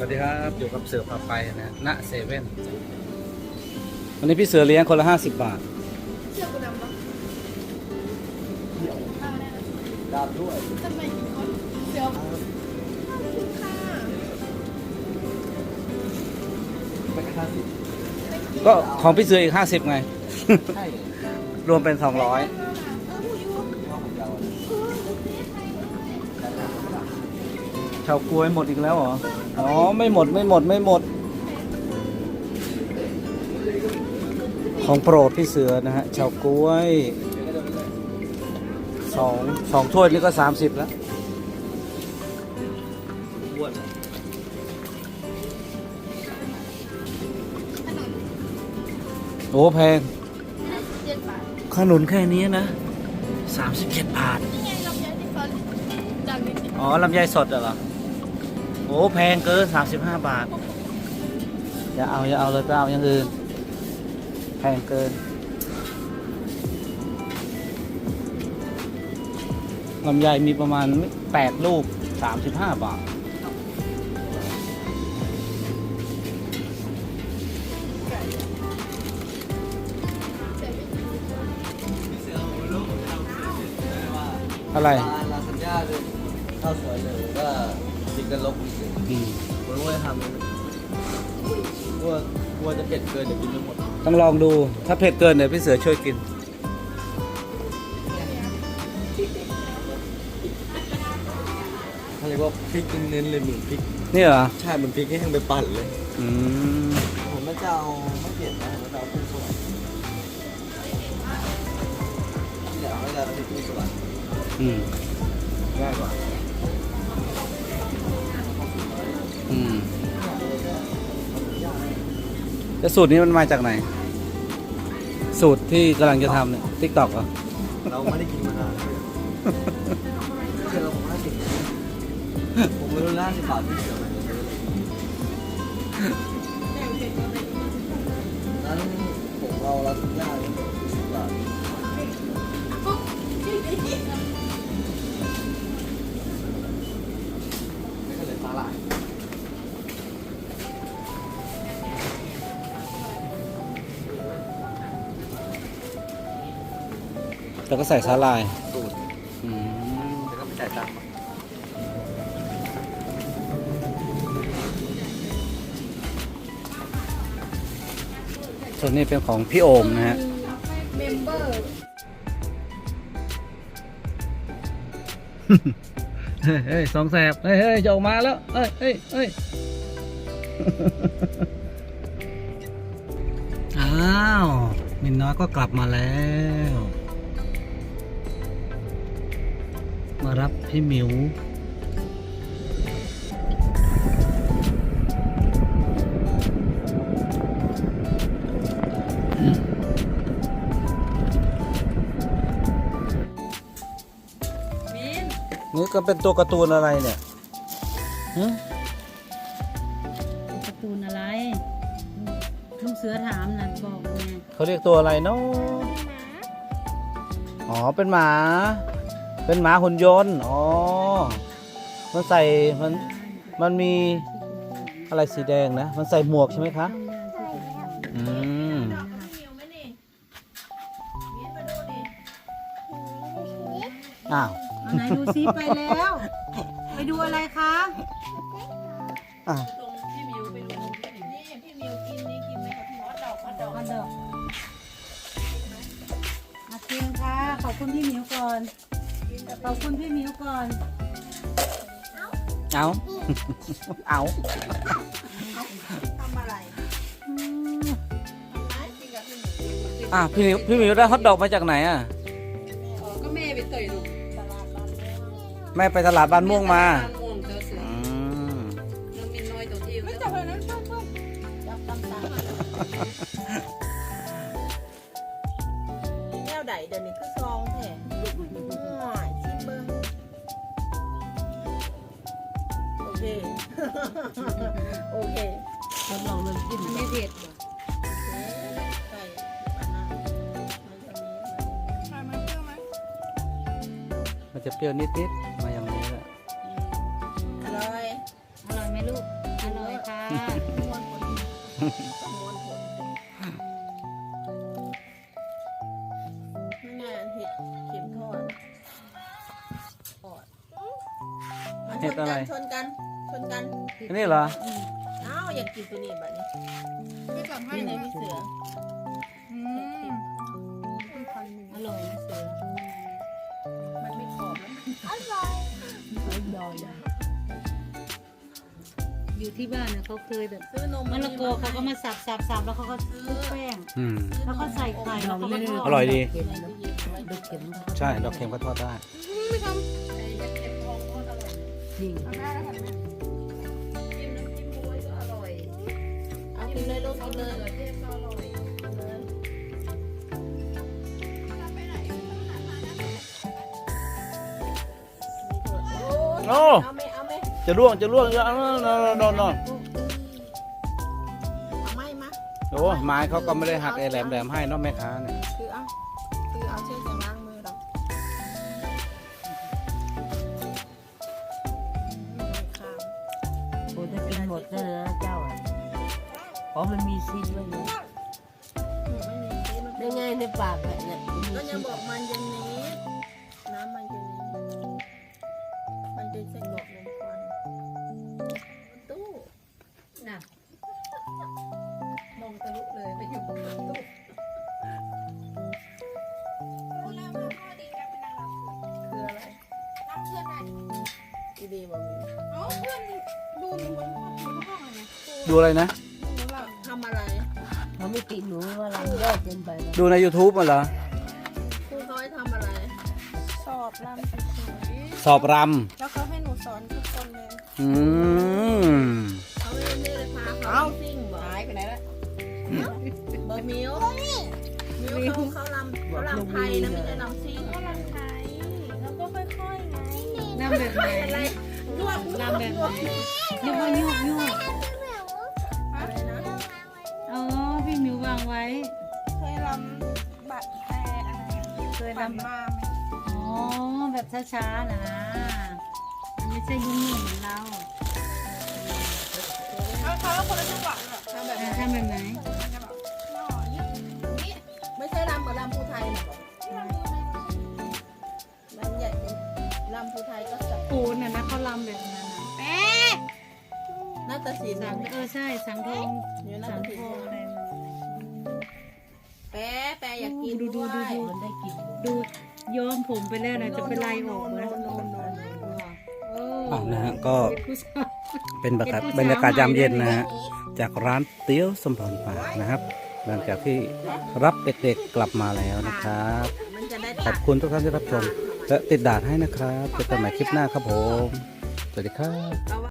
สวัสดีครับ อยู่กับเสือพาไปนะณเซเว่นวันนี้พี่เสือเลี้ยงคนละห้าสิบบาทเชื่อกูดำปะเอาได้นะดาบด้วยทำไมอีกคนเดี๋ยวขอบคุณค่ะเป็นห้าสิบก็ของพี่เสืออีกห้าสิบไง ใช่รวมเป็นสองร้อย เฉากล้วยหมดอีกแล้วเหรอ อ๋อ ไม่หมดไม่หมดไม่หมด ของโปรดพี่เสือนะฮะเฉากล้วยสองสองถ้วยนี่ก็สามสิบแล้วอ้วนโอ้แพงเจ็ดบาทขนุนแค่นี้นะสามสิบเจ็ดบาทนี่ไงเราใช้ที่ฟันดังนิดนึงอ๋อลำไยสดเหรอ โอ้แพงเกิน 35 บาท อย่าเอา อย่าเอาเลยไปเอาอย่างอื่น แพงเกินลำไยมีประมาณ 8 ลูก 35 บาท อะไร ลาซานญ่าเลยข้าวสวยเลยก็จิกกันลบ อีกเลยอืมผมรู้ว่าจะทำกลัวกลัวจะเผ็ดเกินเดี๋ยวกินไม่หมดต้องลองดูถ้าเผ็ดเกินเดี๋ยวพี่เสือช่วยกิน เขาเรียกว่าพริกเน้นๆเลยเหมือนพริกนี่เหรอใช่เหมือนพริกแห้งไปปั่นเลย อืมผมไม่จะเอาไม่เผ็ดนะผมจะเอากุ้งสวรรค์ที่เหลือไม่จะเอาพริกกุ้งสวรรค์อืมง่ายกว่า แล้วสูตรนี้มันมาจากไหน สูตรที่กำลังจะทำเนี่ยทิกตอกเหรอเราไม่ได้กินมานานเลยเดี๋ยวเราผมห้าสิบผมไม่รู้ห้าสิบบาทที่เสียไหมนั้นผมเอาลาซานญ่าง แล้วก็ใส่สาลายสูตรอืมแล้วก็ไม่จ่ายตังค์ส่วนนี้เป็นของพี่โอมนะฮะ เมมเบอร์เฮ้ยเฮ้ยสองแสบ เฮ้ยเฮ้ยจะออกมาแล้ว เฮ้ยเฮ้ยเฮ้ยอ้าวมินน้อยก็กลับมาแล้ว มารับพี่หมิวมินนี่ก็เป็นตัวการ์ตูนอะไรเนี่ยฮะการ์ตูนอะไรลุงเสือถามนะบอกไงเขาเรียกตัวอะไรเนาะอ๋อ เป็นหมา เป็นหมาหุ่นยนต์ อ๋อ มันใส่ มัน มันมีอะไรสีแดงนะ มันใส่หมวกใช่ไหมคะ อืมดอกมะเหนียวไหมนี่มินมาดูดิอ้าว เอาไหนดูซิไปแล้ว ไปดูอะไรคะ อ้าวตรงพี่มิวไปดูนี่พี่มิวกินนี่กินไหมกับพี่มอสดอกมอสดอกกันเดอกอาคิมค่ะ ขอบคุณพี่หมิวก่อน ขอบคุณพี่หมิวก่อน เอา เอาทำอะไรทำไรกินกับพี่มิวอะพี่หมิวพี่หมิวได้ฮอทดอกมาจากไหนอะ ก็แม่ไปต่อยลูกตลาดบ้านแม่ไปตลาดบ้านม่วงมา โอเคโอเคทดลองเริ่มกินไม่เผ็ดเหรอใส่ปลาหน้ามันจะมีใช่มันเปรี้ยวไหมมันจะเปรี้ยวนิดๆ มาอย่างนี้แหละอร่อยอร่อยไหมลูก อร่อยม้วนผลม้วนผลนี่ไงเห็ดเข็มทอดทอดมาชเห็นดกัอะไรนชนกัน ชนกันอันนี้เหรอเอ้าอยากกินตัวนี้แบบนี้ไม่ทำให้ในพี่เสืออืมอร่อยนะเสือ มันไม่กรอบแล้วมันอยู่ที่บ้านเนี่ยเขาเคยแบบซื้อนมมะละกอเขาก็มาสับสับสับแล้วเขาก็คลุกแป้งอืม แล้วก็ใส่ไข่แล้วเขาก็ทอดอร่อยดีดูเข็มใช่ ดอกเค็มก็ทอดได้นี่เอา กินเลยลูกกินเลยโอ้เอาไหมเอาไหมจะร่วงจะร่วงจะนอนนอนนอนนอนเอาไหมมาโอ้ไม้เขาก็ไม่ได้หักไอ้แหลมแหลมๆให้เนอะแม่ค้าเนี่ย เพราะมันมีซีดไว้อยู่ไม่มีซีมันได้ไงในปากแบบเนี้ยมันมีก็ซียังดบอกมันยังนี้น้ำมันจะนี้มันจะใส่กรอกลมควันตู้น่ะมองทะลุเลยไปอยู่บนตู้คืออะไรอีดีบอกมีดูอะไรนะ ทำอะไรเขาไม่ติดหนูว่าเราแยกเกินไปหรอกดูใน YouTube มาเหรอ ครูเขาให้ทำอะไร สอบรำเฉยสอบรๆแล้วเขาให้หนูสอนทุกคนเลยำอืมเขาไม่ได้เลยพาเขาซิ่งบอกหายไปไหนละบอมิวมิวเขาเขาลำเขาลำไทยนะไม่ใช่ลำซิ่งก็รำไทยแล้วก็ค่อยๆไง น้ำแบบไหนอะไรลวกน้ำแบบไหนนึกว่ายุกยุก ไว้ เคยรำบัตรแพรอะไรอะเคยฝันรำมาไหมอ๋อ แบบช้าๆนะมันไม่ใช่ยุ่งๆเหมือนเราเขาเขาแล้วคนละจังหวะเลยทำแบบแต่ไหนถ้าแบบไหนมันจะแบบน่อยึดนี่ไม่ใช่ลำเหมือนลำภูไทยนะบอกลำใหญ่ลำภูไทยก็สับปูนน่ะนะเขาลำแบบนั้นน่ะแป๊ะนาฏศิลป์สังเออใช่สังทองอยู่นาสัฏงศิทลองป์อะไรมัน แปะอยากกินดูดูดูดูมันได้กินดูย้อมผมไปแล้วนะจะเป็นลายออกนะโนโนโนโอ้อะนะฮะก็เป็นบรรยากาศบรรยากาศยามเย็นนะฮะจากร้านเตี๋ยวสมพรปานะครับ หลังจากที่รับเด็กๆกลับมาแล้วนะครับขอบคุณทุกท่านที่รับชม และติดดาดให้นะครับเจอกันใหม่คลิปหน้าครับผม สวัสดีครับ